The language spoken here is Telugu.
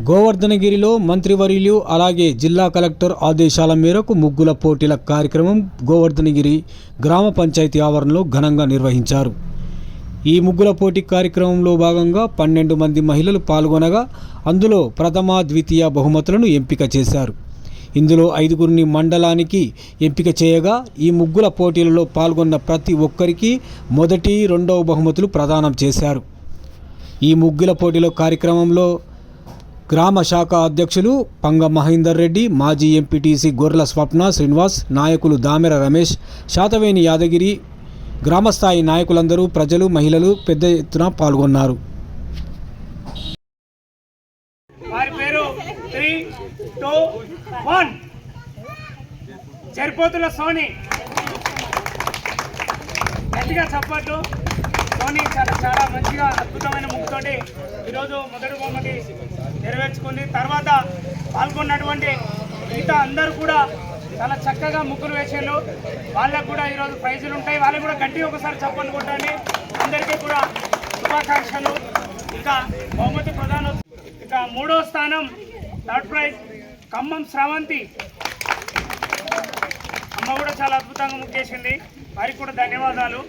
గోవర్ధనగిరిలో మంత్రివర్యులు అలాగే జిల్లా కలెక్టర్ ఆదేశాల మేరకు ముగ్గుల పోటీల కార్యక్రమం గోవర్ధనగిరి గ్రామ పంచాయతీ ఆవరణలో ఘనంగా నిర్వహించారు. ఈ ముగ్గుల పోటీ కార్యక్రమంలో భాగంగా పన్నెండు మంది మహిళలు పాల్గొనగా అందులో ప్రథమ ద్వితీయ బహుమతులను ఎంపిక చేశారు. ఇందులో ఐదుగురిని మండలానికి ఎంపిక చేయగా ఈ ముగ్గుల పోటీలలో పాల్గొన్న ప్రతి ఒక్కరికి మొదటి రెండవ బహుమతులు ప్రదానం చేశారు. ఈ ముగ్గుల పోటీలో కార్యక్రమంలో గ్రామ శాఖ అధ్యక్షులు పంగ మహేందర్ రెడ్డి మాజీ ఎంపీటీసీ గొర్రెల స్వప్న శ్రీనివాస్ నాయకులు దామెర రమేష్ శాతవేణి యాదగిరి గ్రామస్థాయి నాయకులందరూ ప్రజలు మహిళలు పెద్ద ఎత్తున పాల్గొన్నారు. సోని. గట్టిగా చప్పట్లు. సోని చాలా చాలా మంచిగా అద్భుతమైన ముగ్గుతోటి ఈరోజు మొదటి బొమ్మకి నెరవేర్చుకుంది. తర్వాత పాల్గొన్నటువంటి మిగతా అందరూ కూడా చాలా చక్కగా ముగ్గురు వేసారు వాళ్ళకు కూడా ఈరోజు ప్రైజులు ఉంటాయి. వాళ్ళకి కూడా గట్టి ఒకసారి చప్పట్లు కొట్టండి. అందరికీ కూడా శుభాకాంక్షలు. ఇంకా బహుమతి ప్రధాన ఇక మూడో స్థానం థర్డ్ ప్రైజ్ ఖమ్మం శ్రవంతి అమ్మ కూడా చాలా అద్భుతంగా ముగ్గేసింది. వారికి కూడా ధన్యవాదాలు.